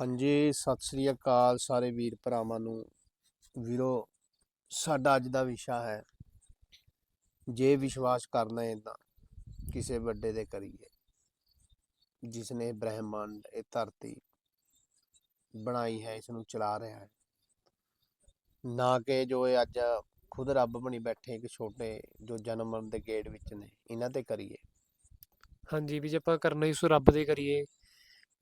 ਹਾਂਜੀ, ਸਤਿ ਸ੍ਰੀ ਅਕਾਲ ਸਾਰੇ ਵੀਰ ਭਰਾਵਾਂ ਨੂੰ। ਵੀਰੋ, ਸਾਡਾ ਅੱਜ ਦਾ ਵਿਸ਼ਾ ਹੈ, ਜੇ ਵਿਸ਼ਵਾਸ ਕਰਨਾ ਹੈ ਤਾਂ ਕਿਸੇ ਵੱਡੇ ਦੇ ਕਰੀਏ ਜਿਸ ਨੇ ਬ੍ਰਹਿਮੰਡ ਇਹ ਧਰਤੀ ਬਣਾਈ ਹੈ, ਇਸ ਨੂੰ ਚਲਾ ਰਿਹਾ ਹੈ। ਨਾ ਕਿ ਜੋ ਇਹ ਅੱਜ ਖੁਦ ਰੱਬ ਬਣੀ ਬੈਠੇ, ਇੱਕ ਛੋਟੇ ਜੋ ਜਨਮ ਮਰਨ ਦੇ ਗੇਟ ਵਿੱਚ ਨੇ, ਇਹਨਾਂ ਤੇ ਕਰੀਏ। ਹਾਂਜੀ ਵੀ ਜੇ ਆਪਾਂ ਕਰਨਾ ਹੀ ਸੋ ਰੱਬ ਦੇ ਕਰੀਏ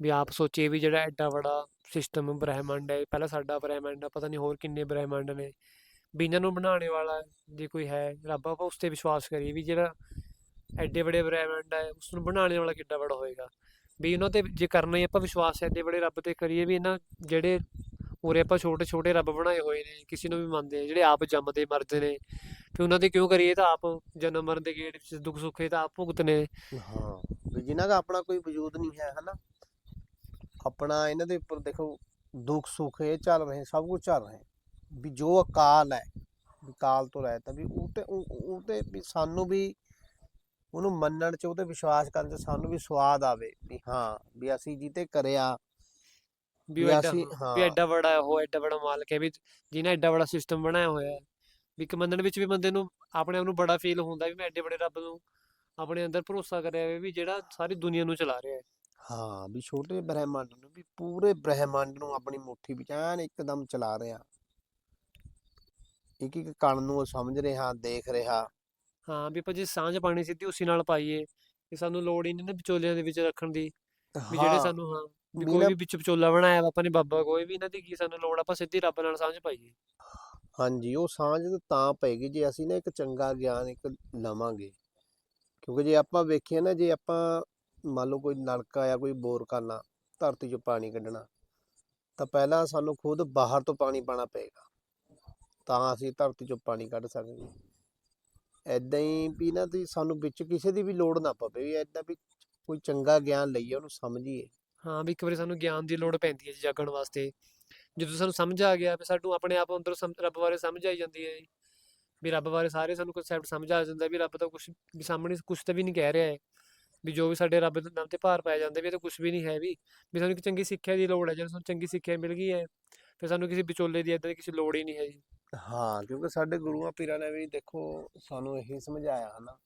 ਵੀ ਆਪ ਸੋਚੀਏ ਵੀ ਜਿਹੜਾ ਐਡਾ ਵੱਡਾ ਸਿਸਟਮ ਬ੍ਰਹਿਮੰਡ ਹੈ, ਪਹਿਲਾਂ ਸਾਡਾ ਬ੍ਰਹਿਮੰਡ ਆ, ਪਤਾ ਨਹੀਂ ਹੋਰ ਕਿੰਨੇ ਬ੍ਰਹਿਮੰਡ ਨੇ। ਵੀ ਇਹਨਾਂ ਨੂੰ ਬਣਾਉਣੇ ਵਾਲਾ ਜੇ ਕੋਈ ਹੈ, ਰੱਬ ਆਪਾਂ ਉਸ ਤੇ ਵਿਸ਼ਵਾਸ ਕਰੀਏ ਵੀ ਜਿਹੜਾ ਐਡੇ ਵੱਡੇ ਬ੍ਰਹਿਮੰਡ ਹੈ ਉਸ ਨੂੰ ਬਣਾਉਣੇ ਵਾਲਾ ਕਿੱਡਾ ਵੱਡਾ ਹੋਏਗਾ। ਵੀ ਉਹਨਾਂ ਤੇ ਜੇ ਕਰਨਾ ਹੀ ਆਪਾਂ ਵਿਸ਼ਵਾਸ ਐਡੇ ਵੱਡੇ ਰੱਬ ਤੇ ਕਰੀਏ ਵੀ ਇਹਨਾਂ ਜਿਹੜੇ ਉਰੇ ਆਪਾਂ ਛੋਟੇ ਛੋਟੇ ਰੱਬ ਬਣਾਏ ਹੋਏ ਨੇ, ਕਿਸੇ ਨੂੰ ਵੀ ਮੰਨਦੇ ਆ, ਜਿਹੜੇ ਆਪ ਜੰਮਦੇ ਮਰਦੇ ਨੇ ਤੇ ਉਹਨਾਂ ਦੇ ਕਿਉਂ ਕਰੀਏ ਤਾਂ ਆਪ ਜਨਮ ਮਰਨ ਦੇ ਗੇੜ ਵਿੱਚ ਦੁੱਖ ਸੁੱਖ ਤਾਂ ਆਪ ਭੁਗਤਨੇ। ਹਾਂ, ਵੀ ਜਿਨ੍ਹਾਂ ਦਾ ਆਪਣਾ ਕੋਈ ਵਜੂਦ ਨਹੀਂ ਹੈ, ਹਨਾ? ਆਪਣਾ ਇਹਨਾਂ ਦੇ ਉੱਪਰ ਦੇਖੋ ਦੁੱਖ ਸੁੱਖ ਇਹ ਚੱਲ ਰਹੇ ਸਭ ਕੁਝ ਚੱਲ ਰਹੇ। ਵੀ ਜੋ ਅਕਾਲ ਹੈ ਵੀ ਕਾਲ ਤੋਂ ਰਹਿਤ ਵੀ ਉਹ ਤੇ ਉਹ ਤੇ ਵੀ ਸਾਨੂੰ ਵੀ ਉਹਨੂੰ ਮੰਨਣ ਚ ਉਹਤੇ ਵਿਸ਼ਵਾਸ ਕਰਨ ਚ ਸਾਨੂੰ ਵੀ ਸਵਾਦ ਆਵੇ ਵੀ ਹਾਂ ਵੀ ਅਸੀਂ ਜਿੱਤੇ ਕਰਿਆ। ਵੀ ਅਸੀਂ ਵੀ ਐਡਾ ਵੱਡਾ ਉਹ ਐਡਾ ਵੱਡਾ ਮਾਲਕ ਹੈ ਵੀ ਜਿਹਨੇ ਐਡਾ ਵੱਡਾ ਸਿਸਟਮ ਬਣਾਇਆ ਹੋਇਆ ਹੈ। ਵੀ ਇੱਕ ਮੰਨਣ ਵਿੱਚ ਵੀ ਬੰਦੇ ਨੂੰ ਆਪਣੇ ਆਪ ਨੂੰ ਬੜਾ ਫੀਲ ਹੁੰਦਾ ਵੀ ਮੈਂ ਐਡੇ ਵੱਡੇ ਰੱਬ ਨੂੰ ਆਪਣੇ ਅੰਦਰ ਭਰੋਸਾ ਕਰਿਆ ਹੋਇਆ ਵੀ ਜਿਹੜਾ ਸਾਰੀ ਦੁਨੀਆ ਨੂੰ ਚਲਾ ਰਿਹਾ ਹੈ। ਹਾਂ ਵੀ ਛੋਟੇ ਬ੍ਰਹਿਮੰਡ ਨੂੰ ਵੀ ਪੂਰੇ ਬ੍ਰਹਿਮੰਡ ਨੂੰ ਆਪਣੀ ਮੁੱਠੀ ਵਿੱਚ ਐਨ ਇੱਕਦਮ ਚਲਾ ਰਿਹਾ। ਇੱਕ ਇੱਕ ਕਣ ਨੂੰ ਉਹ ਸਮਝ ਰਿਹਾ ਦੇਖ ਰਿਹਾ। ਹਾਂ ਵੀ ਆਪਾਂ ਜੇ ਸਾਂਝ ਪਾਣੀ ਸਿੱਧੀ ਉਸੇ ਨਾਲ ਪਾਈਏ ਕਿ ਸਾਨੂੰ ਲੋੜ ਹੀ ਨਹੀਂ ਨਾ ਵਿਚੋਲਿਆਂ ਦੇ ਵਿੱਚ ਰੱਖਣ ਦੀ। ਵੀ ਜਿਹੜੇ ਸਾਨੂੰ ਹਾਂ ਵੀ ਕੋਈ ਵੀ ਵਿੱਚ ਵਿਚੋਲਾ ਬਣਾਇਆ ਵਾ ਆਪਾਂ ਨੇ ਬਾਬਾ ਕੋਈ ਵੀ ਇਹਨਾਂ ਦੀ ਕੀ ਸਾਨੂੰ ਲੋੜ ਆਪਾਂ ਸਿੱਧੀ ਰੱਬ ਨਾਲ ਸਾਂਝ ਪਾਈਏ। ਹਾਂਜੀ ਉਹ ਸਾਂਝ ਤਾਂ ਤਾਂ ਪਏਗੀ ਜੇ ਅਸੀਂ ਨਾ ਇੱਕ ਚੰਗਾ ਗਿਆਨ ਇੱਕ ਲਵਾਂਗੇ। ਕਿਉਂਕਿ ਜੇ ਆਪਾਂ ਵੇਖੀਏ ਨਾ ਜੇ ਆਪਾਂ ਮੰਨ ਲਓ ਕੋਈ ਨਲਕਾ ਜਾਂ ਕੋਈ ਬੋਰ ਕਰਨਾ, ਧਰਤੀ 'ਚੋਂ ਪਾਣੀ ਕੱਢਣਾ, ਤਾਂ ਪਹਿਲਾਂ ਸਾਨੂੰ ਖੁਦ ਬਾਹਰ ਤੋਂ ਪਾਣੀ ਪਾਣਾ ਪਏਗਾ। ਤਾਂ ਅਸੀਂ ਧਰਤੀ 'ਚੋਂ ਪਾਣੀ ਕੱਢ ਸਕਦੇ ਐਦਾਂ ਹੀ ਵੀ ਨਾ ਤੇ ਸਾਨੂੰ ਵਿੱਚ ਕਿਸੇ ਦੀ ਵੀ ਲੋੜ ਨਾ ਪਵੇ, ਵੀ ਐਦਾਂ ਵੀ ਕੋਈ ਚੰਗਾ ਗਿਆਨ ਲਈਏ, ਉਹਨੂੰ ਸਮਝੀਏ। ਹਾਂ, ਵੀ ਇੱਕ ਵਾਰੀ ਸਾਨੂੰ ਗਿਆਨ ਦੀ ਲੋੜ ਪੈਂਦੀ ਹੈ ਜੀ ਜਾਗਣ ਵਾਸਤੇ। ਜਦੋਂ ਸਾਨੂੰ ਸਮਝ ਆ ਗਿਆ, ਵੀ ਸਾਨੂੰ ਆਪਣੇ ਆਪ ਅੰਦਰੋਂ ਸਮ- ਰੱਬ ਬਾਰੇ ਸਮਝ ਆਈ ਜਾਂਦੀ ਹੈ ਜੀ। ਵੀ ਰੱਬ ਬਾਰੇ ਸਾਰੇ ਸਾਨੂੰ ਕਨਸੈਪਟ ਸਮਝ ਆ ਜਾਂਦਾ, ਵੀ ਰੱਬ ਤਾਂ ਕੁਝ ਵੀ ਸਾਹਮਣੇ ਕੁਝ ਤਾਂ ਵੀ ਨਹੀਂ ਕਹਿ ਰਿਹਾ ਹੈ। ਵੀ ਜੋ ਵੀ ਸਾਡੇ ਰੱਬ ਦੇ ਨਾਮ ਤੇ ਭਾਰ ਪੈ ਜਾਂਦਾ ਵੀ ਇਹ ਤਾਂ ਕੁਝ ਵੀ ਨਹੀਂ ਹੈ ਵੀ ਵੀ ਸਾਨੂੰ ਇੱਕ ਚੰਗੀ ਸਿੱਖਿਆ ਦੀ ਲੋੜ ਹੈ ਜਦੋਂ ਸਾਨੂੰ ਚੰਗੀ ਸਿੱਖਿਆ ਮਿਲ ਗਈ ਹੈ, ਫਿਰ ਸਾਨੂੰ ਕਿਸੇ ਵਿਚੋਲੇ ਦੀ ਏਦਾਂ ਦੀ ਕਿਸੇ ਲੋੜ ਹੀ ਨਹੀਂ ਹੈ ਜੀ ਹਾਂ, ਕਿਉਂਕਿ ਸਾਡੇ ਗੁਰੂਆਂ ਪੀਰਾਂ ਨੇ ਵੀ ਦੇਖੋ ਸਾਨੂੰ ਇਹੀ ਸਮਝਾਇਆ ਹਨਾ,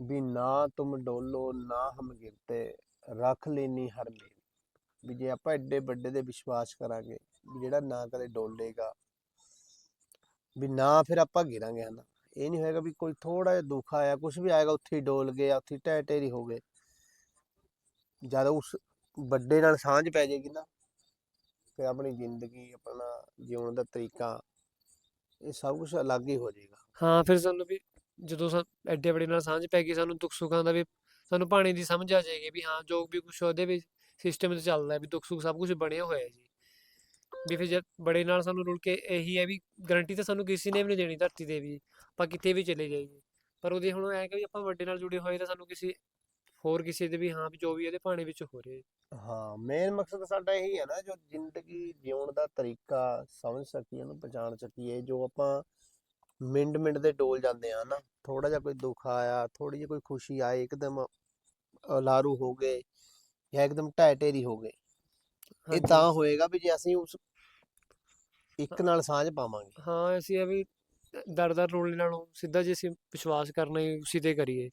ਵੀ ਨਾ ਤੁਮ ਡੋਲੋ, ਨਾ ਹਮ ਗਿਰਤੇ, ਰੱਖ ਲੈਨੀ ਹਰ ਮੇਲ ਵੀ ਜੇ ਆਪਾਂ ਐਡੇ ਵੱਡੇ ਦੇ ਵਿਸ਼ਵਾਸ ਕਰਾਂਗੇ, ਵੀ ਜਿਹੜਾ ਨਾ ਕਦੇ ਡੋਲੇਗਾ, ਵੀ ਨਾ ਫਿਰ ਆਪਾਂ ਗਿਰਾਂਗੇ ਹਨਾ। ਇਹ ਨਹੀਂ ਹੋਏਗਾ ਵੀ ਕੋਈ ਥੋੜਾ ਜਿਹਾ ਦੁੱਖ ਆਇਆ ਕੁਝ ਵੀ ਆਏਗਾ, ਉੱਥੇ ਹੀ ਡੋਲ ਗਏ ਉੱਥੇ ਹੀ ਢਹਿ ਹੋ ਗਏ। ਜਦ ਉਸ ਵੱਡੇ ਨਾਲ ਸਾਂਝ ਪੈ ਜਾਏਗੀ ਨਾ ਫਿਰ ਆਪਣੀ ਜ਼ਿੰਦਗੀ, ਆਪਣਾ ਜਿਉਣ ਦਾ ਤਰੀਕਾ, ਇਹ ਸਭ ਕੁਝ ਅਲੱਗ ਹੀ ਹੋ ਜਾਏਗਾ। ਹਾਂ, ਫਿਰ ਸਾਨੂੰ ਵੀ ਜਦੋਂ ਸਾ, ਐਡੇ ਵੱਡੇ ਨਾਲ ਸਾਂਝ ਪੈ ਗਈ, ਸਾਨੂੰ ਦੁੱਖ ਸੁੱਖਾਂ ਦਾ ਵੀ, ਸਾਨੂੰ ਪਾਣੀ ਦੀ ਸਮਝ ਆ ਜਾਏਗੀ ਵੀ ਹਾਂ, ਜੋ ਵੀ ਕੁਛ ਉਹਦੇ ਵਿੱਚ ਸਿਸਟਮ 'ਚ ਚੱਲਦਾ ਵੀ ਦੁੱਖ ਸੁੱਖ ਸਭ ਕੁਝ ਬਣਿਆ ਹੋਇਆ ਜੀ। ਵੀ ਫਿਰ ਜਦ ਬੜੇ ਨਾਲ ਸਾਨੂੰ ਰੁਲ ਕੇ ਇਹੀ ਹੈ ਵੀ ਗਾਰੰਟੀ ਤਾਂ ਸਾਨੂੰ ਕਿਸੇ ਨੇ ਵੀ ਨਹੀਂ ਦੇਣੀ ਧਰਤੀ ਤੇ ਵੀ ਆਪਾਂ ਕਿਤੇ ਵੀ ਚਲੇ ਜਾਈਏ। ਪਰ ਉਹਦੇ ਹੁਣ ਐ ਕਿ ਵੀ ਆਪਾਂ ਵੱਡੇ ਨਾਲ ਜੁੜੇ ਹੋਏ ਤਾਂ ਸਾਨੂੰ ਕਿਸੇ ਹੋਰ ਕਿਸੇ ਦੇ ਵੀ ਹਾਂ ਵੀ ਜੋ ਵੀ ਇਹਦੇ ਭਾਣੇ ਵਿੱਚ ਹੋ ਰਿਹਾ। ਹੈ। ਮੇਨ ਮਕਸਦ ਸਾਡਾ ਇਹੀ ਹੈ ਨਾ ਜੋ ਜ਼ਿੰਦਗੀ ਜਿਉਣ ਦਾ ਤਰੀਕਾ ਸਮਝ ਸਕੀਏ ਉਹਨੂੰ ਪਛਾਣ ਸਕੀਏ ਜੋ ਆਪਾਂ ਮਿੰਟ ਮਿੰਟ ਦੇ ਡੋਲ ਜਾਂਦੇ ਆ ਨਾ ਥੋੜਾ ਜਿਹਾ ਕੋਈ ਦੁੱਖ ਆਇਆ ਥੋੜੀ ਜਿਹੀ ਕੋਈ ਖੁਸ਼ੀ ਆਈ ਇੱਕਦਮ ਅਲਾਰੂ ਹੋ ਗਏ ਜਾਂ ਇੱਕਦਮ ਢਹਿ ਢੇਰੀ ਹੋ ਗਏ। ਇਹ ਤਾਂ ਹੋਏਗਾ ਵੀ ਜੇ ਅਸੀਂ ਉਸ ਇੱਕ ਨਾਲ ਸਾਂਝ ਪਾਵਾਂਗੇ। ਹਾਂ ਅਸੀਂ ਇਹ ਵੀ ਦਰ ਦਰ ਰੋਲੇ ਨਾਲੋਂ ਸਿੱਧਾ ਜੇ ਅਸੀਂ ਵਿਸ਼ਵਾਸ ਕਰਨਾ ਹੀ ਉਸੇ ਤੇ ਕਰੀਏ।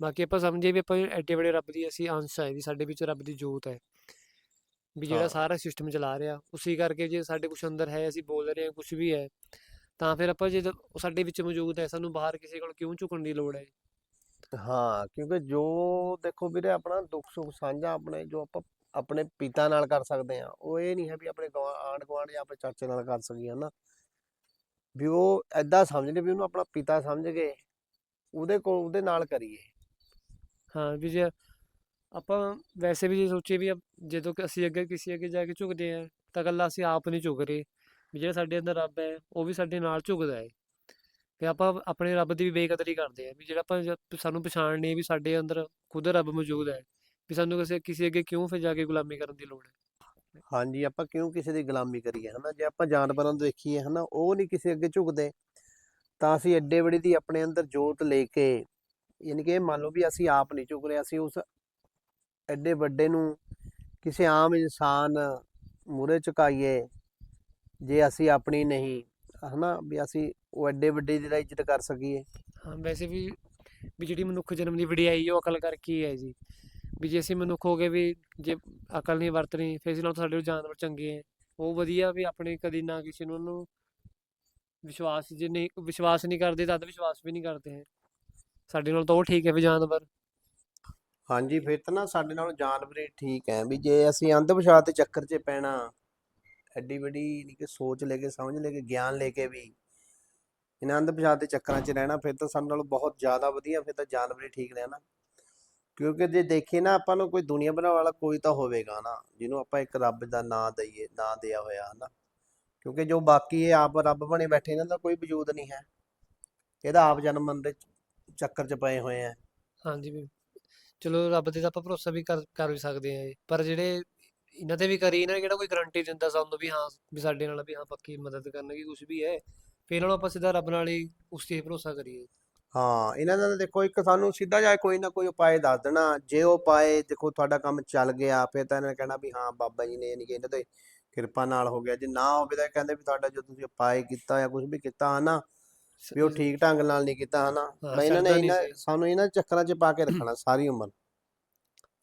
ਬਾਕੀ ਆਪਾਂ ਸਮਝੀਏ ਵੀ ਆਪਾਂ ਐਡੇ ਵੱਡੇ ਰੱਬ ਦੀ ਅਸੀਂ ਅੰਸ਼ ਹੈ ਵੀ ਸਾਡੇ ਵਿੱਚ ਰੱਬ ਦੀ ਜੋਤ ਹੈ। ਵੀ ਜਿਹੜਾ ਸਾਰਾ ਸਿਸਟਮ ਚਲਾ ਰਿਹਾ ਉਸੇ ਕਰਕੇ ਜੇ ਸਾਡੇ ਕੁਛ ਅੰਦਰ ਹੈ ਅਸੀਂ ਬੋਲ ਰਹੇ ਹਾਂ ਕੁਛ ਵੀ ਹੈ ਤਾਂ ਫਿਰ ਆਪਾਂ ਜੇ ਸਾਡੇ ਵਿੱਚ ਮੌਜੂਦ ਹੈ ਸਾਨੂੰ ਬਾਹਰ ਕਿਸੇ ਕੋਲ ਕਿਉਂ ਝੁਕਣ ਦੀ ਲੋੜ ਹੈ? ਹਾਂ ਕਿਉਂਕਿ ਜੋ ਦੇਖੋ ਵੀਰੇ ਆਪਣਾ ਦੁੱਖ ਸੁੱਖ ਸਾਂਝਾ ਆਪਣੇ ਜੋ ਆਪਾਂ ਆਪਣੇ ਪਿਤਾ ਨਾਲ ਕਰ ਸਕਦੇ ਆ ਉਹ ਇਹ ਨਹੀਂ ਹੈ ਵੀ ਆਪਣੇ ਗਵਾ ਆਂਢ ਗੁਆਂਢ ਜਾਂ ਆਪਣੇ ਚਾਚੇ ਨਾਲ ਕਰ ਸਕੀਏ, ਹਨਾ। ਵੀ ਉਹ ਐਦਾਂ ਸਮਝਦੇ ਵੀ ਉਹਨੂੰ ਆਪਣਾ ਪਿਤਾ ਸਮਝ ਕੇ ਉਹਦੇ ਕੋਲ, ਉਹਦੇ ਨਾਲ ਕਰੀਏ। ਹਾਂ, ਵੀ ਜੇ ਆਪਾਂ ਵੈਸੇ ਵੀ ਜੇ ਸੋਚੀਏ ਵੀ ਜਦੋਂ ਅਸੀਂ ਅੱਗੇ ਕਿਸੇ ਅੱਗੇ ਜਾ ਕੇ ਝੁਕਦੇ ਹਾਂ, ਤਾਂ ਇਕੱਲਾ ਅਸੀਂ ਆਪ ਨਹੀਂ ਝੁਕ ਰਹੇ। ਵੀ ਜਿਹੜਾ ਸਾਡੇ ਅੰਦਰ ਰੱਬ ਹੈ, ਉਹ ਵੀ ਸਾਡੇ ਨਾਲ ਝੁਕਦਾ ਹੈ। ਤੇ ਆਪਾਂ ਆਪਣੇ ਰੱਬ ਦੀ ਵੀ ਬੇਕਦਰੀ ਕਰਦੇ ਆ ਵੀ ਜਿਹੜਾ ਆਪਾਂ ਸਾਨੂੰ ਪਛਾਣ ਨਹੀਂ ਵੀ ਸਾਡੇ ਅੰਦਰ ਖੁਦ ਰੱਬ ਮੌਜੂਦ ਹੈ। ਵੀ ਸਾਨੂੰ ਕਿਸੇ ਕਿਸੇ ਅੱਗੇ ਕਿਉਂ ਫਿਰ ਜਾ ਕੇ ਗੁਲਾਮੀ ਕਰਨ ਦੀ ਲੋੜ ਹੈ? ਹਾਂਜੀ ਆਪਾਂ ਕਿਉਂ ਕਿਸੇ ਦੀ ਗੁਲਾਮੀ ਕਰੀਏ ਹਨਾ? ਜੇ ਆਪਾਂ ਜਾਨਵਰਾਂ ਨੂੰ ਦੇਖੀਏ ਹਨਾ ਉਹ ਨਹੀਂ ਕਿਸੇ ਅੱਗੇ ਝੁਕਦੇ ਤਾਂ ਅਸੀਂ ਐਡੇ ਬੜੀ ਦੀ ਆਪਣੇ ਅੰਦਰ ਜੋਤ ਲੈ ਕੇ ਯਾਨੀ ਕਿ ਮੰਨ ਲਓ ਵੀ ਅਸੀਂ ਆਪ ਨਹੀਂ ਝੁਕ ਰਹੇ ਅਸੀਂ ਉਸ ਐਡੇ ਵੱਡੇ ਨੂੰ ਕਿਸੇ ਆਮ ਇਨਸਾਨ ਮੂਹਰੇ ਝੁਕਾਈਏ ਜੇ ਅਸੀਂ ਆਪਣੀ ਨਹੀਂ ਹਨਾ? ਵੀ ਅਸੀਂ ਉਹ ਐਡੇ ਵੱਡੇ ਦੀ ਇੱਜ਼ਤ ਕਰ ਸਕੀਏ। ਹਾਂ ਵੈਸੇ ਵੀ ਵੀ ਜਿਹੜੀ ਮਨੁੱਖ ਜਨਮ ਦੀ ਵਡਿਆਈ ਉਹ ਅਕਲ ਕਰਕੇ ਹੀ ਹੈ ਜੀ। ਵੀ ਜੇ ਅਸੀਂ ਮਨੁੱਖ ਹੋ ਗਏ ਵੀ ਜੇ ਅਕਲ ਨਹੀਂ ਵਰਤਣੀ, ਫਿਰ ਇਸ ਨਾਲ ਸਾਡੇ ਜਾਨਵਰ ਚੰਗੇ ਹੈ ਉਹ ਵਧੀਆ ਵੀ ਆਪਣੇ ਕਦੀ ਨਾ ਕਿਸੇ ਨੂੰ ਉਹਨੂੰ ਵਿਸ਼ਵਾਸ, ਜੇ ਨਹੀਂ ਵਿਸ਼ਵਾਸ ਨਹੀਂ ਕਰਦੇ ਤਦ ਵਿਸ਼ਵਾਸ ਵੀ ਨਹੀਂ ਕਰਦੇ ਸਾਡੇ ਨਾਲ ਤਾਂ ਉਹ ਠੀਕ ਹੈ ਵੀ ਜਾਨਵਰ। ਹਾਂਜੀ, ਫਿਰ ਤਾਂ ਨਾ ਸਾਡੇ ਨਾਲ ਜਾਨਵਰ ਹੀ ਠੀਕ ਹੈ ਵੀ ਜੇ ਅਸੀਂ ਅੰਧ ਵਿਸ਼ਵਾਸ ਦੇ ਚੱਕਰ 'ਚ ਪੈਣਾ, ਐਡੀ ਵੱਡੀ ਨਹੀਂ ਕਿ ਸੋਚ ਲੈ ਕੇ, ਸਮਝ ਲੈ ਕੇ, ਗਿਆਨ ਲੈ ਕੇ ਵੀ ਇਹਨਾਂ ਅੰਧ ਵਿਸ਼ਵਾਸ ਦੇ ਚੱਕਰਾਂ 'ਚ ਰਹਿਣਾ, ਫਿਰ ਤਾਂ ਸਾਡੇ ਨਾਲ ਬਹੁਤ ਜ਼ਿਆਦਾ ਵਧੀਆ, ਫਿਰ ਤਾਂ ਜਾਨਵਰ ਹੀ ਠੀਕ ਰਹਿਣਾ ਕਿਉਂਕਿ ਜੇ ਦੇਖੀਏ ਨਾ ਆਪਾਂ ਨੂੰ ਕੋਈ ਦੁਨੀਆ ਬਣਾਉਣ ਵਾਲਾ ਕੋਈ ਤਾਂ ਹੋਵੇਗਾ ਨਾ, ਜਿਹਨੂੰ ਆਪਾਂ ਇੱਕ ਰੱਬ ਦਾ ਨਾਂ ਦਈਏ, ਨਾਂ ਦਿਆ ਹੋਇਆ, ਹਨਾ। ਕਿਉਂਕਿ ਜੋ ਬਾਕੀ ਇਹ ਆਪ ਰੱਬ ਬਣੇ ਬੈਠੇ ਇਹਨਾਂ ਦਾ ਕੋਈ ਵਜੂਦ ਨਹੀਂ ਹੈ। ਇਹਦਾ ਆਪ ਜਨਮ ਦੇ ਚੱਕਰ 'ਚ ਪਏ ਹੋਏ ਆ। ਹਾਂਜੀ ਵੀ, ਚਲੋ ਰੱਬ ਤੇ ਤਾਂ ਆਪਾਂ ਭਰੋਸਾ ਵੀ ਕਰ ਕਰ ਵੀ ਸਕਦੇ ਆ ਪਰ ਜਿਹੜੇ ਇਹਨਾਂ ਤੇ ਵੀ ਕਰੀ ਇਹਨਾਂ ਨੇ ਕਿਹੜਾ ਕੋਈ ਗਾਰੰਟੀ ਦਿੰਦਾ ਸਾਨੂੰ ਵੀ ਹਾਂ, ਵੀ ਸਾਡੇ ਨਾਲ ਵੀ ਹਾਂ, ਪੱਕੀ ਮਦਦ ਕਰਨਗੇ ਕੁਝ ਵੀ ਹੈ। ਫਿਰ ਇਹਨਾਂ ਆਪਾਂ ਸਿੱਧਾ ਰੱਬ ਨਾਲ ਹੀ ਉਸ ਤੇ ਭਰੋਸਾ ਕਰੀਏ। ਹਾਂ ਇਹਨਾਂ ਦਾ ਦੇਖੋ ਇੱਕ ਸਾਨੂੰ ਸਿੱਧਾ ਜਿਹਾ ਕੋਈ ਨਾ ਕੋਈ ਉਪਾਅ ਦੱਸ ਦੇਣਾ। ਜੇ ਉਹ ਉਪਾਅ ਦੇਖੋ ਤੁਹਾਡਾ ਕੰਮ ਚੱਲ ਗਿਆ ਫਿਰ ਤਾਂ ਇਹਨਾਂ ਨੇ ਕਹਿਣਾ ਵੀ ਹਾਂ ਬਾਬਾ ਜੀ ਨੇ ਯਾਨੀ ਕਿ ਇਹਨਾਂ ਤੇ ਕਿਰਪਾ ਨਾਲ ਹੋ ਗਿਆ। ਜੇ ਨਾ ਹੋਵੇ ਤਾਂ ਕਹਿੰਦੇ ਵੀ ਤੁਹਾਡਾ ਜੋ ਤੁਸੀਂ ਉਪਾਅ ਕੀਤਾ ਜਾਂ ਕੁਝ ਵੀ ਕੀਤਾ ਹਨਾ ਵੀ ਉਹ ਠੀਕ ਢੰਗ ਨਾਲ ਨਹੀਂ ਕੀਤਾ ਹਨਾ। ਤਾਂ ਇਹਨਾਂ ਨੇ ਇਹਨਾਂ। ਸਾਨੂੰ ਇਹਨਾਂ ਚੱਕਰਾਂ 'ਚ ਪਾ ਕੇ ਰੱਖਣਾ ਸਾਰੀ ਉਮਰ।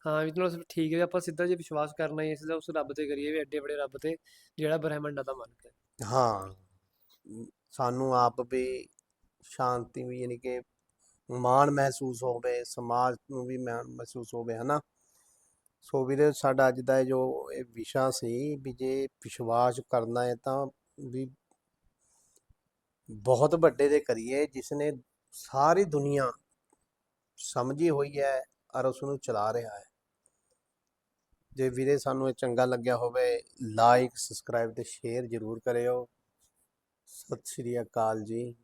ਹਾਂ ਵੀ ਚਲੋ ਠੀਕ ਹੈ ਆਪਾਂ ਸਿੱਧਾ ਜੇ ਵਿਸ਼ਵਾਸ ਕਰਨਾ ਹੀ ਸਿੱਧਾ ਉਸ ਰੱਬ ਤੇ ਕਰੀਏ ਵੀ ਐਡੇ ਬੜੇ ਰੱਬ ਤੇ ਜਿਹੜਾ ਬ੍ਰਹਿਮੰਡਾਂ ਦਾ ਮਾਲਕ ਹੈ। ਹਾਂ ਮ, ਸਾਨੂੰ ਆਪ ਵੀ ਸ਼ਾਂਤੀ ਵੀ ਯਾਨੀ ਕਿ ਮਾਣ ਮਹਿਸੂਸ ਹੋਵੇ ਸਮਾਜ ਨੂੰ ਵੀ ਮਾਣ ਮਹਿਸੂਸ ਹੋਵੇ ਹਨਾ? ਸੋ ਵੀਰੇ, ਸਾਡਾ ਅੱਜ ਦਾ ਇਹ ਜੋ ਇਹ ਵਿਸ਼ਾ ਸੀ ਵੀ ਜੇ ਵਿਸ਼ਵਾਸ ਕਰਨਾ ਹੈ ਤਾਂ ਵੀ ਬਹੁਤ ਵੱਡੇ ਦੇ ਕਰੀਏ ਜਿਸ ਨੇ ਸਾਰੀ ਦੁਨੀਆ ਸਮਝੀ ਹੋਈ ਹੈ ਔਰ ਉਸ ਨੂੰ ਚਲਾ ਰਿਹਾ ਹੈ। ਜੇ ਵੀਰੇ ਸਾਨੂੰ ਇਹ ਚੰਗਾ ਲੱਗਿਆ ਹੋਵੇ ਲਾਈਕ ਸਬਸਕ੍ਰਾਈਬ ਤੇ ਸ਼ੇਅਰ ਜ਼ਰੂਰ ਕਰਿਓ। ਸਤਿ ਸ਼੍ਰੀ ਅਕਾਲ ਜੀ।